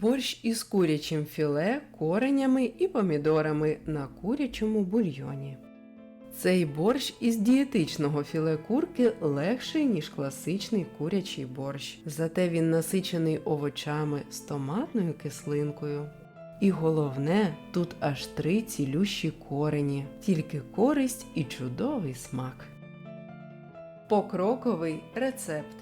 Борщ із курячим філе, коренями і помідорами на курячому бульйоні. Цей борщ із дієтичного філе курки легший, ніж класичний курячий борщ. Зате він насичений овочами з томатною кислинкою. І головне, тут аж три цілющі корені, тільки користь і чудовий смак. Покроковий рецепт.